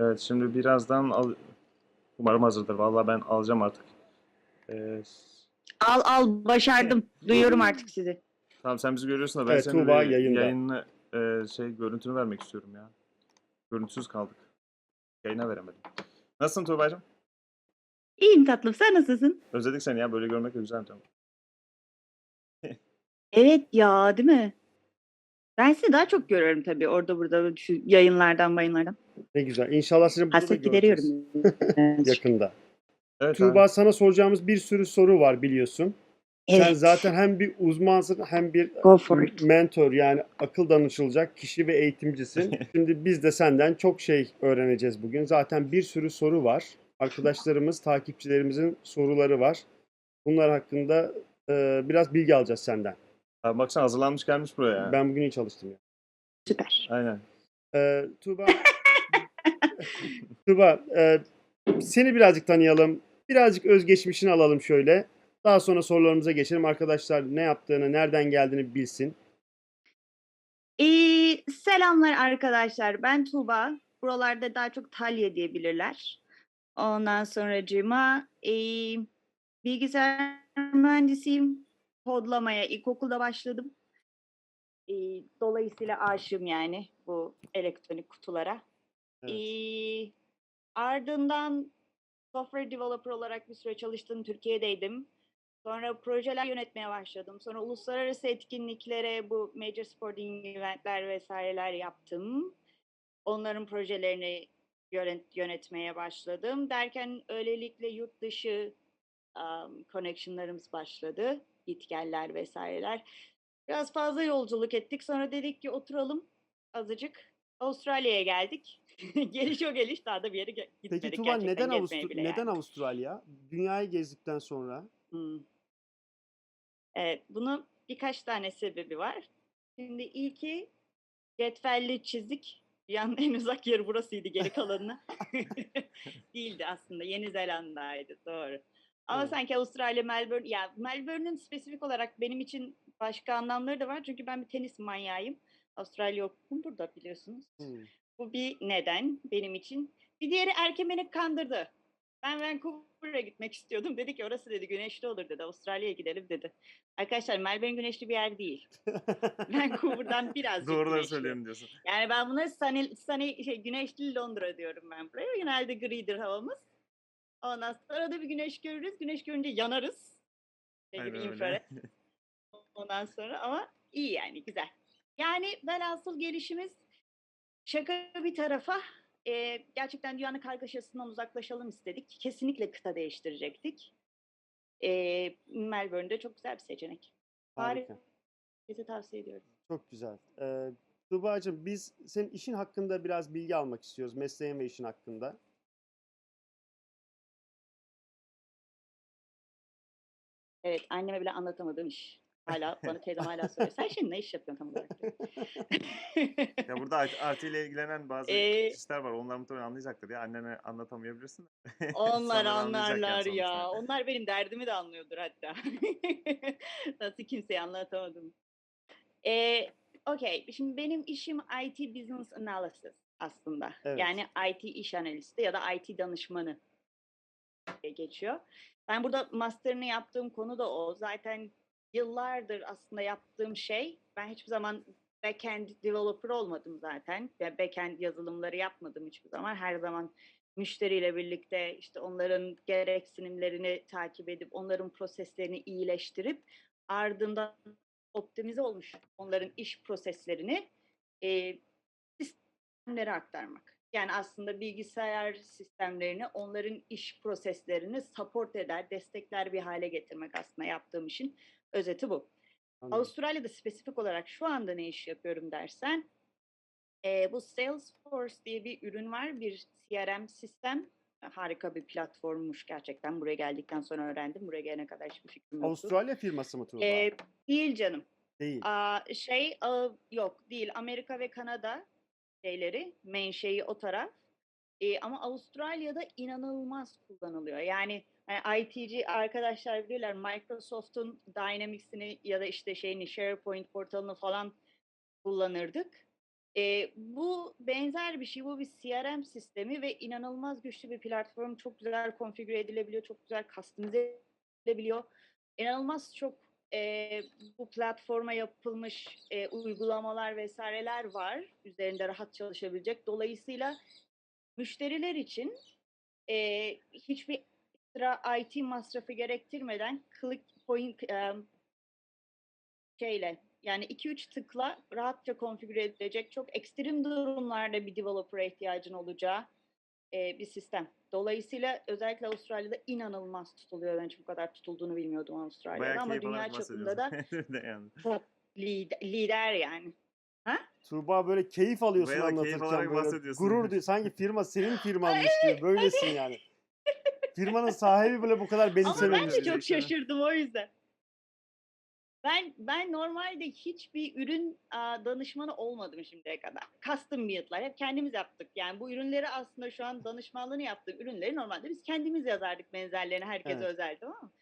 Evet şimdi birazdan al... Umarım hazırdır. Vallahi ben alacağım artık. Ee, Al al başardım. Duyuyorum artık sizi. tamam sen bizi görüyorsun da ben Evet, senin Tuğba bir yayında. yayını e, şey görüntünü vermek istiyorum ya. Görüntüsüz kaldık. Yayına veremedim. Nasılsın Tuğba'cığım? İyiyim tatlım. Sen nasılsın? Özledik seni ya. Böyle görmek de güzel. Tamam. Evet ya değil mi? Ben sizi daha çok görüyorum tabii orada burada şu yayınlardan mayınlardan. Ne güzel. İnşallah seni burada da Hasret gideriyorum. yakında. Evet, Tuğba abi. sana soracağımız bir sürü soru var biliyorsun. evet. Sen zaten hem bir uzmansın hem bir mentor yani akıl danışılacak kişi ve eğitimcisin. Şimdi biz de senden çok şey öğreneceğiz bugün. Zaten bir sürü soru var. Arkadaşlarımız, takipçilerimizin soruları var. Bunlar hakkında e, biraz bilgi alacağız senden. Abi baksana hazırlanmış gelmiş buraya. Ben bugün iyi çalıştım ya. Süper. Aynen. E, Tuğba, Tuğba e, seni birazcık tanıyalım. Birazcık özgeçmişini alalım şöyle. Daha sonra sorularımıza geçelim. Arkadaşlar ne yaptığını, nereden geldiğini bilsin. Ee, selamlar arkadaşlar. Ben Tuğba. Buralarda daha çok Talya diyebilirler. Ondan sonracığıma ee, bilgisayar mühendisiyim. Kodlamaya ilkokulda başladım. Ee, dolayısıyla aşığım yani bu elektronik kutulara. Evet. Ee, ardından software developer olarak bir süre çalıştım. Türkiye'deydim. Sonra projeler yönetmeye başladım. Sonra uluslararası etkinliklere bu major sporting eventler vesaireler yaptım. Onların projelerini yönet, yönetmeye başladım. Derken öylelikle yurt dışı um, connectionlarımız başladı. Gitgeller vesaireler. Biraz fazla yolculuk ettik. Sonra dedik ki oturalım azıcık. Avustralya'ya geldik. geliş o geliş daha da bir yere gitmedik. Peki gerçekten neden, bile neden yani. Avustralya? Dünyayı gezdikten sonra. Hmm. Evet, bunun birkaç tane sebebi var. Şimdi ilki cetvelli çizdik. Dünyanın en uzak yeri burasıydı geri kalanına. Değildi aslında. Yeni Zelanda'ydı doğru. Ama Evet. sanki Avustralya, Melbourne, ya Melbourne'ün spesifik olarak benim için başka anlamları da var. Çünkü ben bir tenis manyağıyım. Avustralya okudum burada biliyorsunuz. Hmm. Bu bir neden benim için. Bir diğeri erken beni kandırdı. Ben Vancouver'a gitmek istiyordum. Dedi ki orası dedi güneşli olur dedi. Avustralya'ya gidelim dedi. Arkadaşlar Melbourne güneşli bir yer değil. Vancouver'dan birazcık Doğruları güneşli. söylüyorum diyorsun. Yani ben buna sunny, sunny, şey, güneşli Londra diyorum ben buraya. Genelde gridir havamız. Ondan sonra da bir güneş görürüz. Güneş görünce yanarız. Şey gibi infrared. Ondan sonra ama iyi yani güzel. Yani velhasıl gelişimiz şaka bir tarafa e, gerçekten dünyanın kargaşasından uzaklaşalım istedik. Kesinlikle kıta değiştirecektik. E, Melbourne'de çok güzel bir seçenek. Harika. Herkese tavsiye ediyorum. Çok güzel. Ee, Tuğba'cığım biz senin işin hakkında biraz bilgi almak istiyoruz. Mesleğin ve işin hakkında. Evet anneme bile anlatamadığım iş. Hala bana teyzem hala söylüyor. Sen şimdi ne iş yapıyorsun tam olarak? Ya burada art- artı ile ilgilenen bazı Ee, kişiler var. Onlar muhtemelen anlayacaktır ya. Annene anlatamayabilirsin. Onlar anlayacak yani anlarlar ya. Onlar benim derdimi de anlıyordur hatta. Nasıl kimseye anlatamadım. Ee, Okey. Şimdi benim işim IT Business Analysis aslında. Evet. Yani IT iş analisti ya da IT danışmanı geçiyor. Ben burada master'ını yaptığım konu da o. Zaten yıllardır aslında yaptığım şey. Ben hiçbir zaman backend developer olmadım zaten. Ve backend yazılımları yapmadım hiçbir zaman. Her zaman müşteriyle birlikte işte onların gereksinimlerini takip edip onların proseslerini iyileştirip ardından optimize olmuş onların iş proseslerini e, sistemlere aktarmak. Yani aslında bilgisayar sistemlerini, onların iş proseslerini support eder, destekler bir hale getirmek aslında yaptığım işin özeti bu. Anladım. Avustralya'da spesifik olarak şu anda ne iş yapıyorum dersen, e, bu Salesforce diye bir ürün var, bir CRM sistem. Harika bir platformmuş gerçekten. Buraya geldikten sonra öğrendim. Buraya gelene kadar hiçbir fikrim yoktu. Avustralya firması mı Tuğba? E, değil canım. Değil. Aa, şey aa, yok değil Amerika ve Kanada şeyleri main şeyi o taraf Ee, ama Avustralya'da inanılmaz kullanılıyor yani, hani IT'ci arkadaşlar bilirler Microsoft'un Dynamics'ini ya da işte şeyini SharePoint portalını falan kullanırdık Eee, bu benzer bir şey. Bu bir CRM sistemi ve inanılmaz güçlü bir platform. Çok güzel konfigüre edilebiliyor. Çok güzel customize edilebiliyor. İnanılmaz çok, eee, bu platforma yapılmış, eee, uygulamalar vs.ler var. Üzerinde rahat çalışabilecek. Dolayısıyla müşteriler için, eee, hiçbir ekstra IT masrafı gerektirmeden click point, emm şeyle, yani 2-3 tıkla rahatça konfigüre edilecek, çok ekstrem durumlarda bir developer'a ihtiyacın olacağı, eee, bir sistem. Dolayısıyla özellikle Avustralya'da inanılmaz tutuluyor. Ben hiç bu kadar tutulduğunu bilmiyordum Avustralya'da Bayağı ama dünya çapında da top lid lider yani. Ha? Tuğba böyle keyif alıyorsun Bayağı keyif anlatırken böyle gurur diyor. Sanki firma senin firmanmış gibi böylesin yani. Firmanın sahibi bile bu kadar Ama ben benimsememiş. de çok Gerçekten. şaşırdım o yüzden. Ben ben normalde hiçbir ürün, aaa, danışmanı olmadım şimdiye kadar. Custom build'lar hep kendimiz yaptık. Yani bu ürünleri aslında şu an danışmanlığını yaptığım ürünleri normalde biz kendimiz yazardık benzerlerini herkese Evet. özel, tamam mı?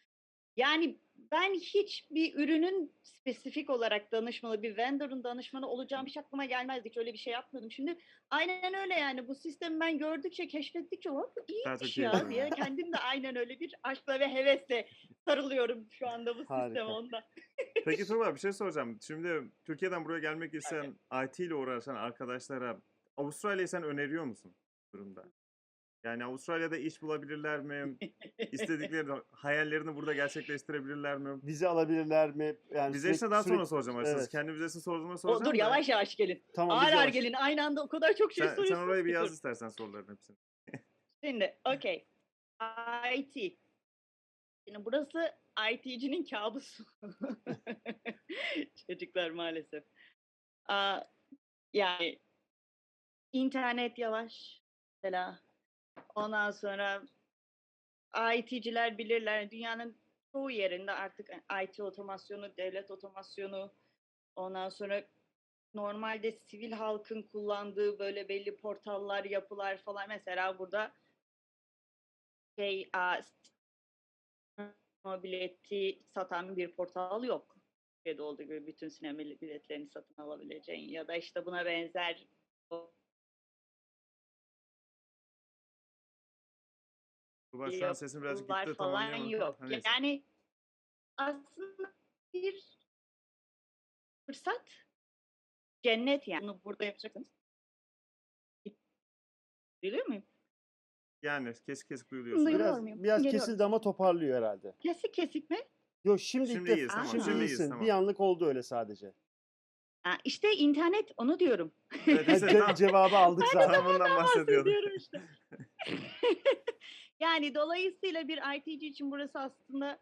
Yani ben hiçbir ürünün spesifik olarak danışmanı, bir vendor'un danışmanı olacağım hiç aklıma gelmezdi. Hiç öyle bir şey yapmadım. Şimdi aynen öyle yani bu sistemi ben gördükçe, keşfettikçe "Hop, iyiymiş ya" keyif diye kendim de aynen öyle bir aşkla ve hevesle sarılıyorum şu anda bu sisteme Harika. ondan. Peki Tuğba bir şey soracağım. Şimdi Türkiye'den buraya gelmek isteyen IT ile uğraşan arkadaşlara Avustralya'yı sen öneriyor musun durumda? Yani Avustralya'da iş bulabilirler mi? İstedikleri hayallerini burada gerçekleştirebilirler mi? Vize alabilirler mi? Yani Vize işine daha sonra soracağım açıkçası. Evet. Kendi vizesini sorduğuma O, soracağım dur da. yavaş yavaş gelin. Tamam, Ağır ağır gelin. Aynı anda o kadar çok şey Sen, sen soruyorsunuz oraya bir yaz istersen soruların hepsini. Şimdi okey. IT. Şimdi burası IT'cinin kabusu. Çocuklar maalesef. Aa, yani internet yavaş mesela. Ondan sonra IT'ciler bilirler. Dünyanın çoğu yerinde artık IT otomasyonu, devlet otomasyonu, ondan sonra normalde sivil halkın kullandığı böyle belli portallar, yapılar falan. Mesela burada şey, sinema bileti satan bir portal yok. Türkiye'de olduğu gibi bütün sinema biletlerini satın alabileceğin ya da işte buna benzer Tuğba şu an sesin birazcık gitti falan yok. Ha, neyse. Yani aslında bir fırsat cennet yani. Bunu burada yapacaksınız. Duyuluyor muyum? Yani kesik kesik duyuluyorsun. Duyuluyor Biraz, muyum? biraz Geliyorum. kesildi ama toparlıyor herhalde. Kesik kesik mi? Yok şimdi, Şimdi iyiyiz, tamam, şimdi şimdi iyiyiz, tamam. Bir anlık oldu öyle sadece. Ha, işte internet onu diyorum. Evet, işte cevabı aldık zaten. tam bundan bahsediyorum işte. yani dolayısıyla bir ITC için burası aslında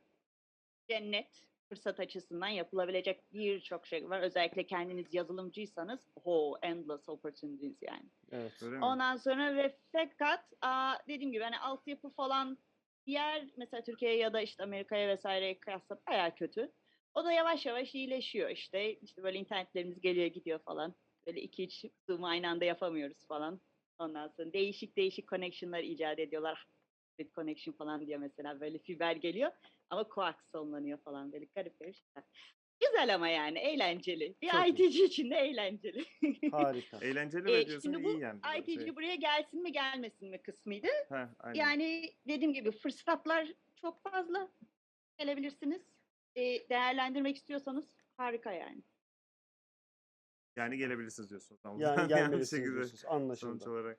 cennet fırsat açısından yapılabilecek birçok şey var. Özellikle kendiniz yazılımcıysanız o endless opportunities yani. Evet. Öyle mi? Ondan sonra ve fakat aa, dediğim gibi hani altyapı falan diğer mesela Türkiye ya da işte Amerika'ya vesaireye kıyasla bayağı kötü. O da yavaş yavaş iyileşiyor işte. İşte böyle internetlerimiz geliyor gidiyor falan. Böyle iki üç Zoom aynı anda yapamıyoruz falan. Ondan sonra değişik değişik connection'lar icat ediyorlar. Hybrid connection falan diye mesela böyle fiber geliyor ama coax sonlanıyor falan böyle garip garip şeyler. Güzel ama yani eğlenceli. Bir Çok iyi. ITC için de eğlenceli. Harika. Eğlenceli Ee, ve diyorsun şimdi bu iyi yani. ITC şey. buraya gelsin mi gelmesin mi kısmıydı. Heh, aynen. Yani dediğim gibi fırsatlar çok fazla gelebilirsiniz. Ee, değerlendirmek istiyorsanız harika yani. Yani gelebilirsiniz diyorsun. Tamam. Yani gelmelisiniz diyorsunuz. Sonuç Anlaşıldı. olarak.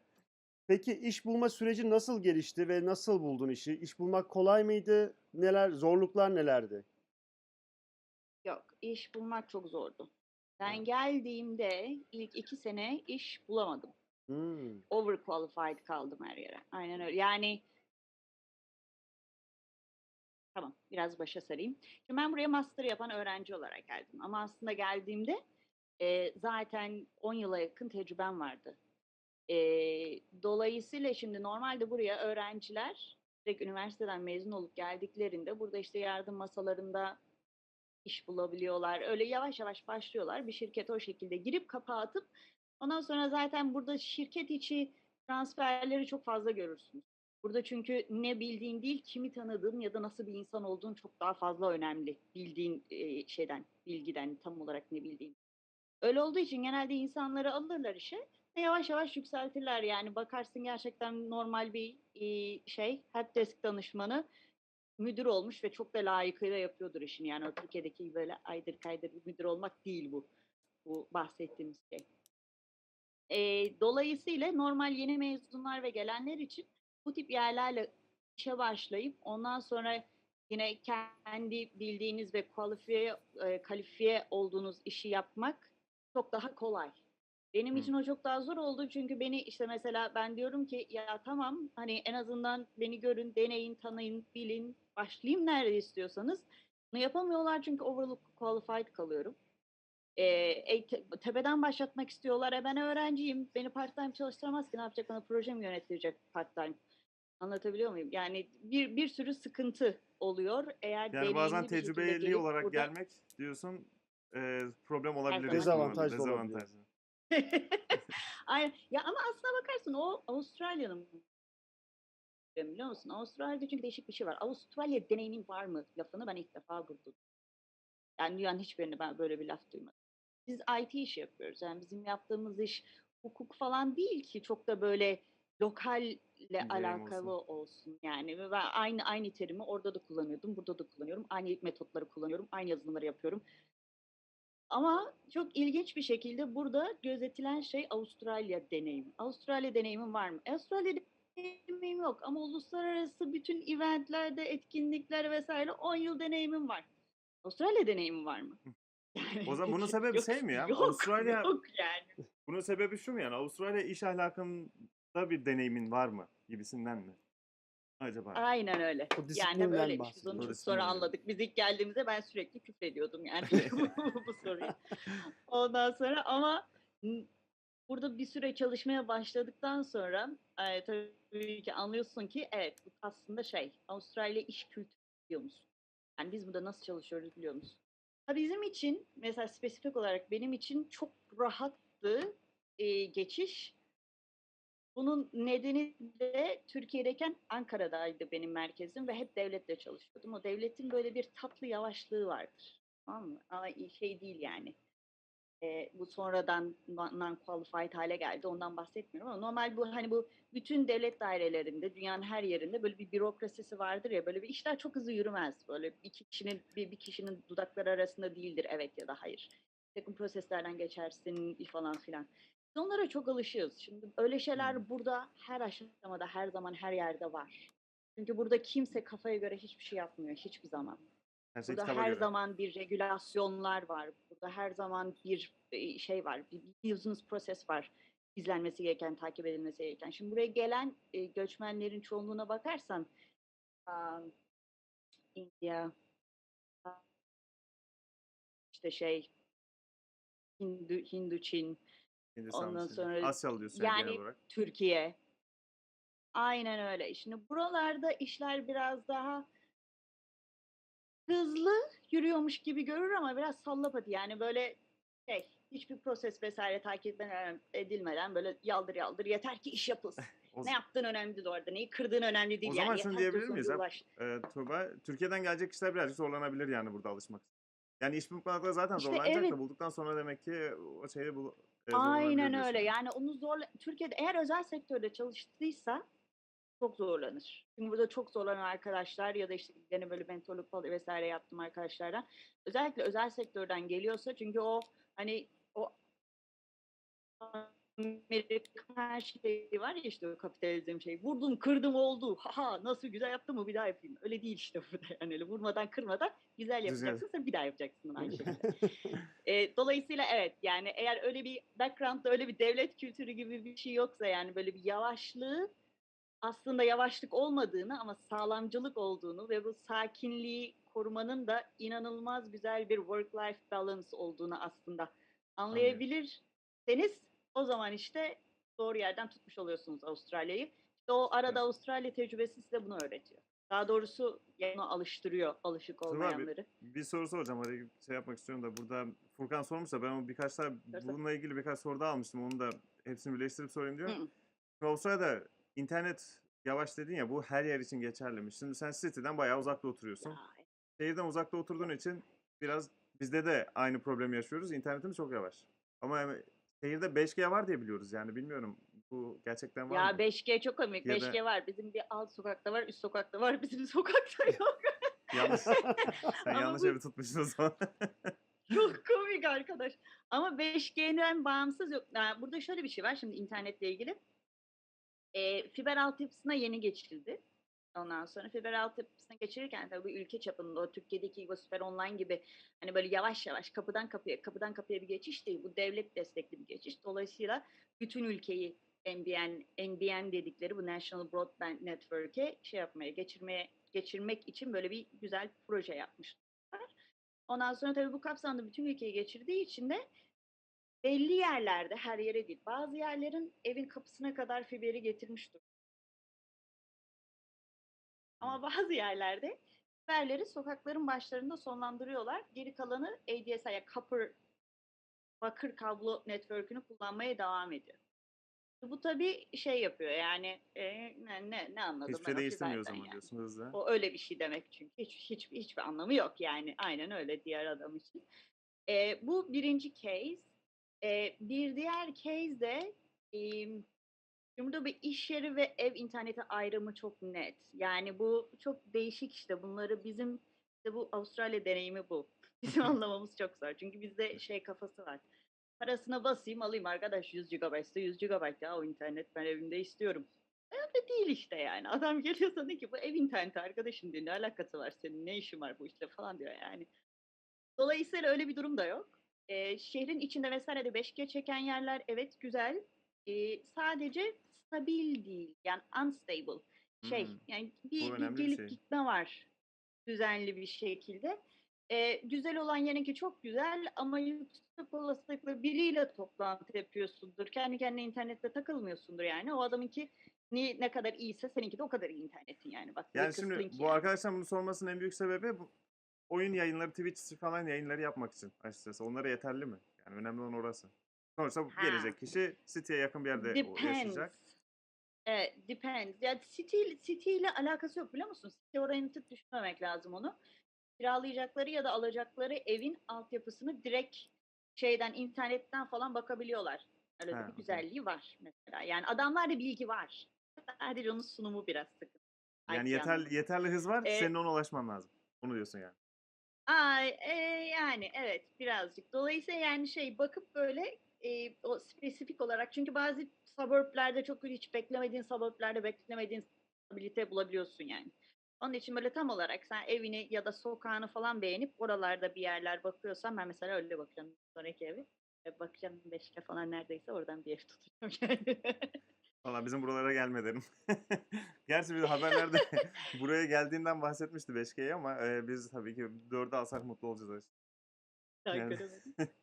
Peki iş bulma süreci nasıl gelişti ve nasıl buldun işi? İş bulmak kolay mıydı? Neler, zorluklar nelerdi? Yok iş bulmak çok zordu. Ben geldiğimde ilk iki sene iş bulamadım. Hmm. Overqualified kaldım her yere. Aynen öyle. Yani tamam biraz başa sarayım. Şimdi ben buraya master yapan öğrenci olarak geldim. Ama aslında geldiğimde e, zaten 10 yıla yakın tecrübem vardı. E, dolayısıyla şimdi normalde buraya öğrenciler direkt üniversiteden mezun olup geldiklerinde burada işte yardım masalarında iş bulabiliyorlar. Öyle yavaş yavaş başlıyorlar. Bir şirkete o şekilde girip kapağı atıp ondan sonra zaten burada şirket içi transferleri çok fazla görürsünüz. Burada çünkü ne bildiğin değil, kimi tanıdığın ya da nasıl bir insan olduğun çok daha fazla önemli. Bildiğin şeyden, bilgiden tam olarak ne bildiğin. Öyle olduğu için genelde insanları alırlar işe yavaş yavaş yükseltirler. Yani bakarsın gerçekten normal bir e, şey helpdesk danışmanı müdür olmuş ve çok da layıkıyla yapıyordur işini. Yani o Türkiye'deki böyle aydır kaydır müdür olmak değil bu. Bu bahsettiğimiz şey. E, dolayısıyla normal yeni mezunlar ve gelenler için bu tip yerlerle işe başlayıp ondan sonra yine kendi bildiğiniz ve kualifiye, e, kalifiye olduğunuz işi yapmak çok daha kolay. Benim Hı. için o çok daha zor oldu çünkü beni işte mesela ben diyorum ki ya tamam hani en azından beni görün, deneyin, tanıyın, bilin, başlayayım nerede istiyorsanız. Bunu yapamıyorlar çünkü overlook qualified kalıyorum. Ee, e, te- tepeden başlatmak istiyorlar. E ben öğrenciyim. Beni part time çalıştıramaz ki ne yapacak bana proje mi yönettirecek part time? Anlatabiliyor muyum? Yani bir bir sürü sıkıntı oluyor. Eğer Yani bazen tecrübeli olarak burada- gelmek diyorsun e, problem olabilir. Dezavantaj. Dezavantajlı. Aynen. Ya ama aslına bakarsın o Avustralya'nın biliyor musun? Avustralya'da çünkü değişik bir şey var. Avustralya deneyimin var mı lafını ben ilk defa burada. Yani dünyanın hiçbirinde ben böyle bir laf duymadım. Biz IT işi yapıyoruz. Yani bizim yaptığımız iş hukuk falan değil ki çok da böyle lokalle alakalı olsun. olsun. Yani ve ben aynı aynı terimi orada da kullanıyordum, burada da kullanıyorum. Aynı metotları kullanıyorum, aynı yazılımları yapıyorum. Ama çok ilginç bir şekilde burada gözetilen şey Avustralya deneyimi. Avustralya deneyimin var mı? Avustralya deneyimim yok ama uluslararası bütün eventlerde, etkinlikler vesaire 10 yıl deneyimim var. Avustralya deneyimi var mı? Yani O zaman bunun sebebi yok, şey mi ya? Yok, Avustralya- yok yani. Bunun sebebi şu mu yani? Avustralya iş ahlakında bir deneyimin var mı? Gibisinden mi? Acaba? Aynen öyle. O Yani böyle biz onu çok sonra anladık. Biz ilk geldiğimizde ben sürekli küfrediyordum yani bu, soruyu. Ondan sonra ama burada bir süre çalışmaya başladıktan sonra e, tabii ki anlıyorsun ki evet bu aslında şey Avustralya iş kültürü biliyor musun? Yani biz burada nasıl çalışıyoruz biliyor musun? Ha bizim için mesela spesifik olarak benim için çok rahattı e, geçiş. Bunun nedeni de Türkiye'deyken Ankara'daydı benim merkezim ve hep devletle çalışıyordum. O devletin böyle bir tatlı yavaşlığı vardır. Tamam mı? Ama şey değil yani. Ee, bu sonradan non-qualified hale geldi. Ondan bahsetmiyorum ama normal bu hani bu bütün devlet dairelerinde dünyanın her yerinde böyle bir bürokrasisi vardır ya böyle bir işler çok hızlı yürümez. Böyle iki kişinin bir, bir kişinin dudakları arasında değildir evet ya da hayır. Bir takım proseslerden geçersin falan filan. Onlara çok alışığız. Şimdi öyle şeyler burada her aşamada, her zaman, her yerde var. Çünkü burada kimse kafaya göre hiçbir şey yapmıyor hiçbir zaman. Her şey Burada her göre. zaman bir regülasyonlar var. Burada her zaman bir e, şey var. Bir bir business proses var. İzlenmesi gereken, takip edilmesi gereken. Şimdi buraya gelen e, göçmenlerin çoğunluğuna bakarsan um, India işte şey Hindu, Hindu Çin, Hindistan ondan dışında. sonra Asyalı diyorsun yani genel yani olarak. Türkiye. Aynen öyle. Şimdi buralarda işler biraz daha hızlı yürüyormuş gibi görür ama biraz sallapati. Yani böyle şey hiçbir proses vesaire takip edilmeden- böyle yaldır yaldır yeter ki iş yapılsın. O, ne yaptığın önemli değil orada. Neyi kırdığın önemli değil. O yani zaman şunu yeter ki diyebilir miyiz? ulaş. e, Tuğba, Türkiye'den gelecek kişiler birazcık zorlanabilir yani burada alışmak. Yani iş bulmakta zaten İşte zorlanacak evet. da bulduktan sonra demek ki o şeyi bul, Aynen öyle. Yani onu zorla Türkiye'de eğer özel sektörde çalıştıysa çok zorlanır. Çünkü burada çok zorlanan arkadaşlar ya da işte gene böyle mentorluk falan vesaire yaptım arkadaşlardan. Özellikle özel sektörden geliyorsa çünkü o hani o Amerikan şeyi var ya işte o kapitalizm şeyi. Vurdum kırdım oldu. Haha nasıl güzel yaptım mı bir daha yapayım. Öyle değil işte burada. Yani öyle vurmadan kırmadan güzel Güzel. yapacaksın sonra bir daha yapacaksın aynı şekilde. E, dolayısıyla evet yani eğer öyle bir background'da öyle bir devlet kültürü gibi bir şey yoksa yani böyle bir yavaşlığı aslında yavaşlık olmadığını ama sağlamcılık olduğunu ve bu sakinliği korumanın da inanılmaz güzel bir work-life balance olduğunu aslında anlayabilirseniz o zaman işte doğru yerden tutmuş oluyorsunuz Avustralya'yı. İşte o arada Evet. Avustralya tecrübesi size bunu öğretiyor. Daha doğrusu onu alıştırıyor alışık Tuğba abi, olmayanları. Bir soru soracağım. Hadi şey yapmak istiyorum da burada Furkan sormuş da ben o birkaç Sorsa. bununla ilgili birkaç soru daha almıştım. Onu da hepsini birleştirip sorayım diyorum. Hı Avustralya'da internet yavaş dedin ya bu her yer için geçerliymiş. Şimdi sen City'den bayağı uzakta oturuyorsun. Ya, Şehirden uzakta oturduğun için biraz bizde de aynı problemi yaşıyoruz. İnternetimiz çok yavaş. Ama şehirde 5G var diye biliyoruz yani bilmiyorum. Bu gerçekten var Ya mı? 5G çok komik. Ya da- 5G var. Bizim bir alt sokakta var, üst sokakta var. Bizim sokakta yok. Yanlış, sen Ama yanlış bu- evi tutmuşsun o zaman. Çok komik arkadaş. Ama 5G'den bağımsız yok. Yani burada şöyle bir şey var şimdi internetle ilgili. Ee, fiber altyapısına yeni geçildi. Ondan sonra fiber altyapısına geçirirken tabii bu ülke çapında o Türkiye'deki gibi süper online gibi hani böyle yavaş yavaş kapıdan kapıya kapıdan kapıya bir geçiş değil. Bu devlet destekli bir geçiş. Dolayısıyla bütün ülkeyi NBN NBN dedikleri bu National Broadband Network'e şey yapmaya geçirmeye geçirmek için böyle bir güzel proje yapmışlar. Ondan sonra tabii bu kapsamda bütün ülkeyi geçirdiği için de belli yerlerde her yere değil bazı yerlerin evin kapısına kadar fiberi getirmiştir. Ama bazı yerlerde fiberleri sokakların başlarında sonlandırıyorlar. Geri kalanı ADSL ya copper bakır kablo network'ünü kullanmaya devam ediyor. Bu tabii şey yapıyor yani e, ne, ne, ne anladım Hiçbir ben şey değiştirmiyor o zaman yani. diyorsun hızlı. O öyle bir şey demek çünkü. Hiç, hiç, hiçbir anlamı yok yani. Aynen öyle diğer adam için. Ee, bu birinci case. Ee, bir diğer case de e, şimdi bir iş yeri ve ev interneti ayrımı çok net. Yani bu çok değişik işte. Bunları bizim işte bu Avustralya deneyimi bu. Bizim anlamamız çok zor. Çünkü bizde şey kafası var. Parasına basayım alayım arkadaş 100 GB ise 100 GB ya o internet ben evimde istiyorum. Öyle değil işte yani. Adam geliyor sana ki bu ev interneti arkadaşım diyor. Ne alakası var senin? Ne işin var bu işle falan diyor yani. Dolayısıyla öyle bir durum da yok. Ee, şehrin içinde vesaire de 5G çeken yerler evet güzel. Ee, sadece stabil değil. Yani unstable. Şey Hmm. yani bir, bir gelip şey. gitme var düzenli bir şekilde. Ee, güzel olan yerinki çok güzel ama yüksek olasılıkla biriyle toplantı yapıyorsundur. Kendi kendine internette takılmıyorsundur yani. O adamınki ne, ne kadar iyiyse seninki de o kadar iyi internetin yani. Bak Yani şimdi bu yani. arkadaşlar bunu sormasının en büyük sebebi bu oyun yayınları, Twitch falan yayınları yapmak için açıkçası. Onlara yeterli mi? Yani önemli olan orası. Sonuçta Ha. gelecek kişi City'ye yakın bir yerde Depends. yaşayacak. Evet, depends. Ya City, City ile alakası yok biliyor musun? City oriented düşünmemek lazım onu. Kiralayacakları ya da alacakları evin altyapısını direkt şeyden, internetten falan bakabiliyorlar. Öyle Ha, bir okey. güzelliği var mesela. Yani adamlarda bilgi var. Sadece onun sunumu biraz sıkıntı. Yani yeterli, yeterli hız var, Ee, senin ona ulaşman lazım. Onu diyorsun yani. Ay, e, yani evet birazcık. Dolayısıyla yani şey bakıp böyle e, o spesifik olarak çünkü bazı suburb'lerde çok hiç beklemediğin suburb'lerde beklemediğin stabilite bulabiliyorsun yani. Onun için böyle tam olarak sen evini ya da sokağını falan beğenip oralarda bir yerler bakıyorsan ben mesela öyle bakacağım sonraki evi. E, Bakacağım beşte falan neredeyse oradan bir ev tutacağım yani. Valla bizim buralara gelme derim. Gerçi bir de haberlerde buraya geldiğinden bahsetmişti 5G'ye ama e, biz tabii ki 4'ü alsak mutlu olacağız. Yani-.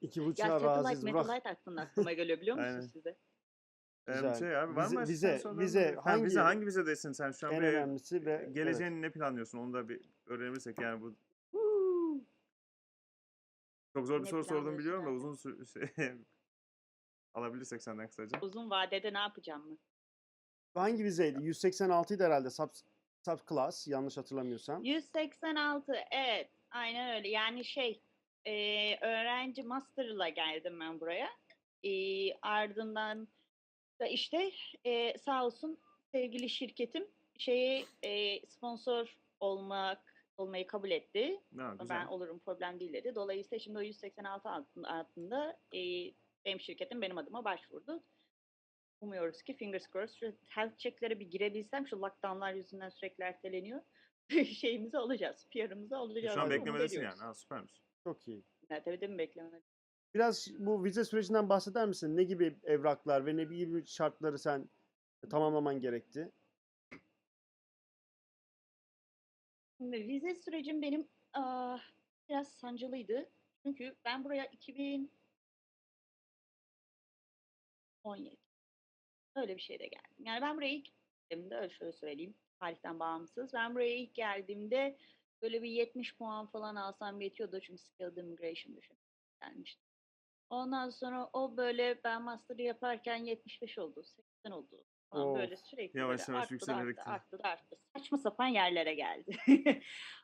İki ya buçuğa satellite razıyız Burak. metalite aklında aklıma geliyor biliyor musunuz size? Ee, Güzel. şey abi var Vize- mı? başka vize- vize Ha, vize hangi- hangi vizedesin sen şu an? En önemlisi ve geleceğin ne planlıyorsun? Onu da bir öğrenebilirsek yani bu çok zor bir Ne soru sordum planlıyorsun biliyorum da uzun sü- şey, alabilirsek senden kısaca. Uzun vadede ne yapacağım mı? hangi vizeydi? 186 idi herhalde sub, subclass yanlış hatırlamıyorsam. 186 evet aynen öyle yani şey e, öğrenci master'la geldim ben buraya E, ardından da işte e, sağ olsun sevgili şirketim şeyi e, sponsor olmak olmayı kabul etti. Ha, güzel. Ben olurum problem değil dedi. Dolayısıyla şimdi o 186 altında, altında e, benim şirketim benim adıma başvurdu. Umuyoruz ki fingers crossed şu health check'lere bir girebilsem şu lockdownlar yüzünden sürekli erteleniyor. Şeyimizi alacağız. PR'ımızı alacağız. Şu an beklemedesin yani. Ha, süpermiş. Çok iyi. Evet, tabii değil mi beklemede? Biraz bu vize sürecinden bahseder misin? Ne gibi evraklar ve ne gibi şartları sen tamamlaman gerekti? Şimdi vize sürecim benim ah, biraz sancılıydı. Çünkü ben buraya 2017 öyle bir şeyde geldim. Yani ben buraya ilk geldiğimde öyle şöyle söyleyeyim tarihten bağımsız. Ben buraya ilk geldiğimde böyle bir 70 puan falan alsam yetiyordu çünkü skilled immigration düşün gelmiştim. Ondan sonra o böyle ben master'ı yaparken 75 oldu, 80 oldu. Falan Of. böyle sürekli Yavaş böyle yavaş arttı yükselerek arttı, arttı arttı. Saçma sapan yerlere geldi.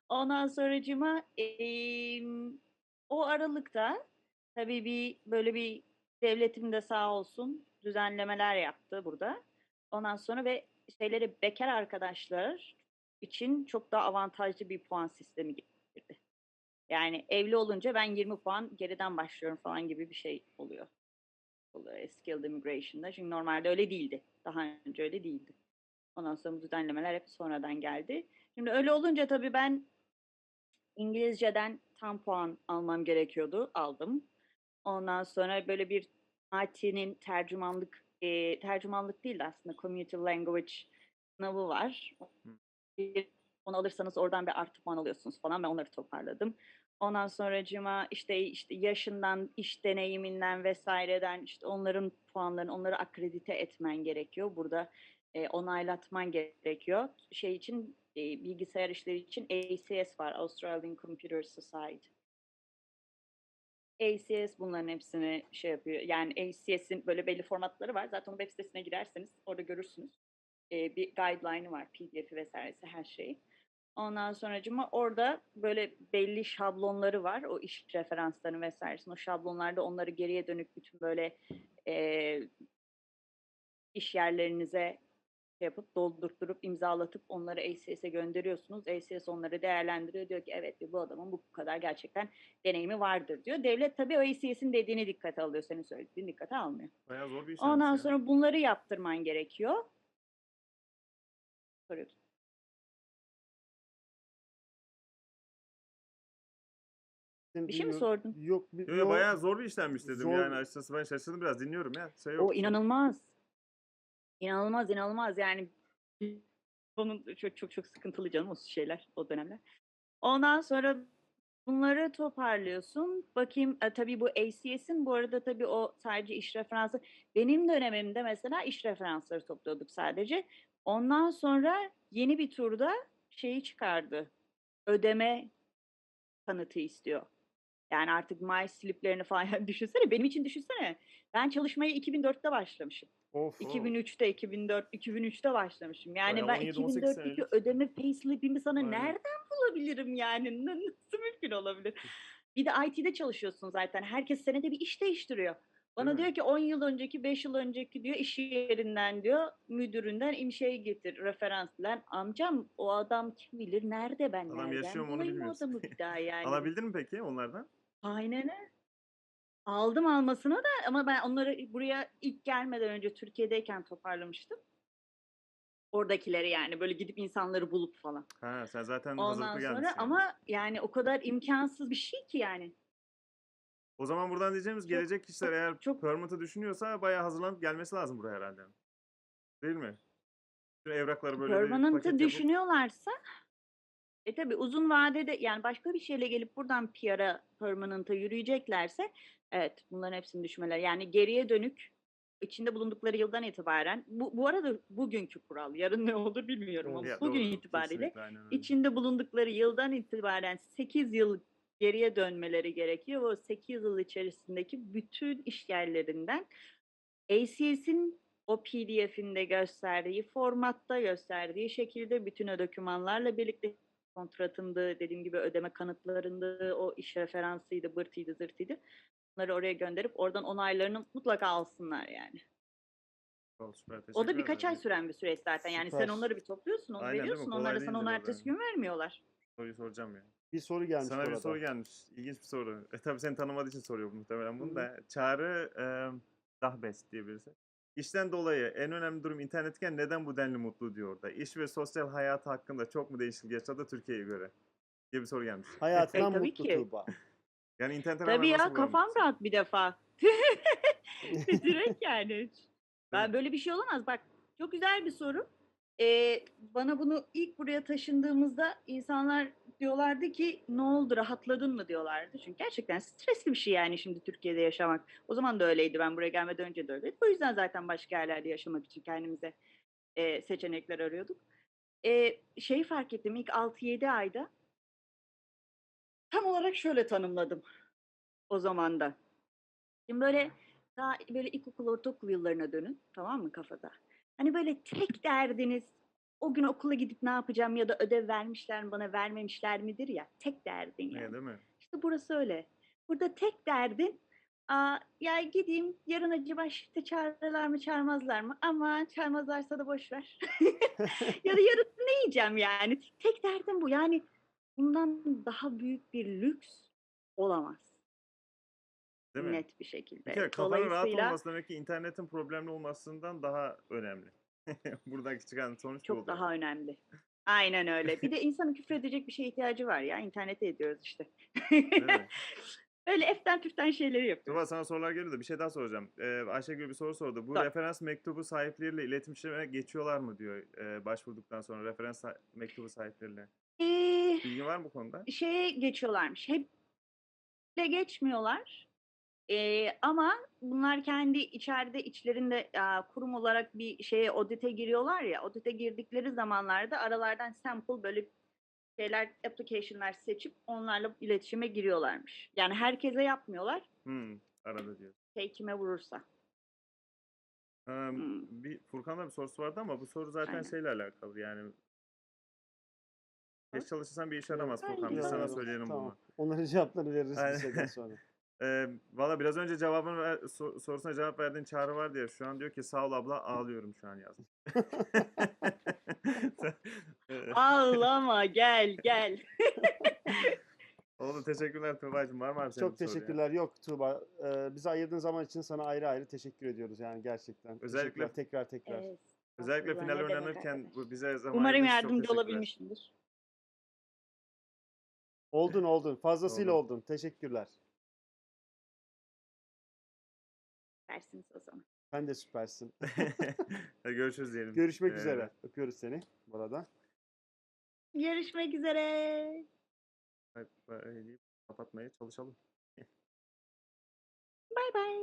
Ondan sonracıma em, o aralıkta tabii bir böyle bir devletim de sağ olsun düzenlemeler yaptı burada. Ondan sonra ve şeyleri bekar arkadaşlar için çok daha avantajlı bir puan sistemi getirdi. Yani evli olunca ben 20 puan geriden başlıyorum falan gibi bir şey oluyor. Oluyor Skilled Immigration'da. Çünkü normalde öyle değildi. Daha önce öyle değildi. Ondan sonra bu düzenlemeler hep sonradan geldi. Şimdi öyle olunca tabii ben İngilizceden tam puan almam gerekiyordu. Aldım. Ondan sonra böyle bir IT'nin tercümanlık, e, tercümanlık değil de aslında Community Language sınavı var. Bir- Onu alırsanız oradan bir artı puan alıyorsunuz falan. Ben onları toparladım. Ondan sonracıma işte işte yaşından, iş deneyiminden vesaireden işte onların puanlarını, onları akredite etmen gerekiyor. Burada e, onaylatman gerekiyor. Şey için e, bilgisayar işleri için ACS var, Australian Computer Society. ACS bunların hepsini şey yapıyor. Yani ACS'in böyle belli formatları var. Zaten web sitesine girerseniz orada görürsünüz. Ee, bir guideline'ı var. PDF'i vesairesi her şeyi. Ondan sonracıma orada böyle belli şablonları var. O iş referanslarını vesairesini. O şablonlarda onları geriye dönük bütün böyle e, iş yerlerinize şey yapıp doldurtturup imzalatıp onları ACS'e gönderiyorsunuz. ACS onları değerlendiriyor. Diyor ki evet diyor, bu adamın bu kadar gerçekten deneyimi vardır diyor. Devlet tabii o ACS'in dediğini dikkate alıyor. Senin söylediğin dikkate almıyor. Bayağı zor bir iş. Ondan yalnız ya. sonra bunları yaptırman gerekiyor. Soruyordum. Bir şey mi sordun? Yok. bir- Yo, yo, yok. bayağı zor bir işlemmiş dedim Zor. yani açıkçası ben şaşırdım biraz dinliyorum ya. Şey yok. O inanılmaz. İnanılmaz, inanılmaz. Yani onun çok çok çok sıkıntılı canım o şeyler, o dönemler. Ondan sonra bunları toparlıyorsun. Bakayım e, tabii bu ACS'in bu arada tabii o sadece iş referansı. Benim dönemimde mesela iş referansları topluyorduk sadece. Ondan sonra yeni bir turda şeyi çıkardı. Ödeme kanıtı istiyor. Yani artık my sliplerini falan düşünsene. Benim için düşünsene. Ben çalışmaya 2004'te başlamışım. Of. 2003'te, 2004, 2003'te başlamışım. Yani ben 17-18 2004'teki senelik. ödeme payslip'imi sana Aynen. nereden bulabilirim yani? Nasıl mümkün olabilir? Bir de IT'de çalışıyorsun zaten. Herkes senede bir iş değiştiriyor. Bana mi? diyor ki 10 yıl önceki, 5 yıl önceki diyor iş yerinden diyor müdüründen im şey getir, referans. Lan amcam o adam kim bilir nerede ben Adam nereden yaşıyor mu onu bilmiyorsun. adamı bir daha yani. Alabildin mi peki onlardan? Aynen. Aldım almasına da ama ben onları buraya ilk gelmeden önce Türkiye'deyken toparlamıştım. Oradakileri yani böyle gidip insanları bulup falan. Ha sen zaten Ondan hazırlıklı sonra gelmişsin. yani. ama yani o kadar imkansız bir şey ki yani. O zaman buradan diyeceğimiz Çok- gelecek kişiler eğer çok- permit'ı düşünüyorsa bayağı hazırlanıp gelmesi lazım buraya herhalde. Değil mi? Bütün evrakları böyle bir Permanent'ı paket yapıp düşünüyorlarsa e tabi uzun vadede yani başka bir şeyle gelip buradan PR'a permanent'a yürüyeceklerse evet bunların hepsini düşünmeler. Yani geriye dönük içinde bulundukları yıldan itibaren bu, bu arada bugünkü kural yarın ne olur bilmiyorum ama Ya bugün doğru, itibariyle içinde bulundukları yıldan itibaren 8 yıl geriye dönmeleri gerekiyor. O 8 yıl içerisindeki bütün iş yerlerinden ACS'in o PDF'inde gösterdiği formatta gösterdiği şekilde bütün o dokümanlarla birlikte kontratındı, dediğim gibi ödeme kanıtlarındı, o iş referansıydı, bırtıydı, zırtıydı. Bunları oraya gönderip oradan onaylarını mutlaka alsınlar yani. Ol, süper, O da birkaç ay ederim. süren bir süreç zaten. Yani sen onları bir topluyorsun, onu Aynen, veriyorsun. Kolay Onlar da sana onu ertesi gün vermiyorlar. Soruyu soracağım ya. Bir soru gelmiş Sana bir soru gelmiş. İlginç bir soru. E tabii seni tanımadığı için soruyor muhtemelen bunu da. Çağrı e, Dahbes diye birisi. İşten dolayı en önemli durum internetken neden bu denli mutlu diyor orada. İş ve sosyal hayatı hakkında çok mu değişiklik yaşadı Türkiye'ye göre? diye bir soru gelmiş. Hayatından E, mutlu ki. Tuğba. Yani internetten Tabii ya kafam rahat bir defa. Direkt yani. Ben böyle bir şey olamaz. Bak çok güzel bir soru. Ee, bana bunu ilk buraya taşındığımızda insanlar diyorlardı ki ne oldu rahatladın mı diyorlardı. Çünkü gerçekten stresli bir şey yani şimdi Türkiye'de yaşamak. O zaman da öyleydi ben buraya gelmeden önce de öyleydi. O yüzden zaten başka yerlerde yaşamak için kendimize e, seçenekler arıyorduk. E, şeyi fark ettim ilk 6-7 ayda tam olarak şöyle tanımladım o zaman da. Şimdi böyle daha böyle ilkokul, ortaokul yıllarına dönün tamam mı kafada? Hani böyle tek derdiniz o gün okula gidip ne yapacağım ya da ödev vermişler mi bana vermemişler midir ya tek derdin yani. Ne değil mi? İşte burası öyle. Burada tek derdin Aa, ya gideyim yarın acaba şifte çağırırlar mı çağırmazlar mı? Ama çağırmazlarsa da boş ver. ya da yarın ne yiyeceğim yani? Tek derdim bu. Yani bundan daha büyük bir lüks olamaz. Değil mi? Net bir şekilde. Bir kere kafanın rahat olması demek ki internetin problemli olmasından daha önemli. Buradaki çıkan sonuç bu çok oluyor. daha önemli. Aynen öyle. Bir de insanın küfredecek bir şeye ihtiyacı var ya. İnternete ediyoruz işte. Öyle eften püften şeyleri yapıyoruz. Tuba sana sorular geliyor da bir şey daha soracağım. Ee, Ayşegül bir soru sordu. Bu Sor. referans mektubu sahipleriyle iletişime geçiyorlar mı diyor e, başvurduktan sonra referans sa- mektubu sahipleriyle. Ee, Bilgin var mı bu konuda? şeye geçiyorlarmış. Hep de geçmiyorlar. Ee, ama bunlar kendi içeride içlerinde aa, kurum olarak bir şeye audite giriyorlar ya. Audite girdikleri zamanlarda aralardan sample böyle şeyler, application'lar seçip onlarla iletişime giriyorlarmış. Yani herkese yapmıyorlar. Hmm, arada diyor. Şey kime vurursa. Ee, Hmm. bir Furkan'da bir sorusu vardı ama bu soru zaten Aynen. şeyle alakalı yani. Geç çalışırsan bir iş Evet. aramaz Aynen. Furkan. Biz sana söyleyelim tamam. bunu. Onların cevaplarını veririz Aynen. bir sonra. Ee, Valla biraz önce cevabını ver, so- sorusuna cevap verdiğin çağrı var diye şu an diyor ki sağ ol abla ağlıyorum şu an yazmış. Ağlama gel gel. Oldu teşekkürler Tuğba'cığım. Var mı abi senin Çok bir teşekkürler. Yok Tuğba. Ee, bize ayırdığın zaman için sana ayrı ayrı teşekkür ediyoruz yani gerçekten. Özellikle- Teşekkürler, tekrar tekrar. Evet, Özellikle estağfurullah, final ne demek oynanırken arkadaş. bu bize zaman Umarım ayırdığın için çok yardımcı teşekkürler. olabilmişimdir. Oldun oldun. Fazlasıyla oldun. Teşekkürler. Dersiniz o zaman. Sen de süpersin. Görüşürüz diyelim. Görüşmek Ee, üzere. Öpüyoruz seni bu arada. Görüşmek üzere. bay- bay Kapatmaya çalışalım. Bay bay.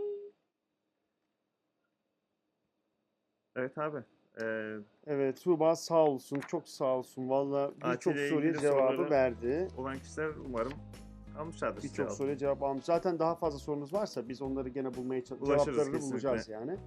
Evet abi. Ee, Evet Tuğba sağ olsun. Çok sağ olsun. Valla birçok soruya cevabı verdi. olan kişiler umarım almışlardır. Birçok soruya cevap almış. Zaten daha fazla sorunuz varsa biz onları gene bulmaya çalışacağız. Cevaplarını kesinlikle. bulacağız yani.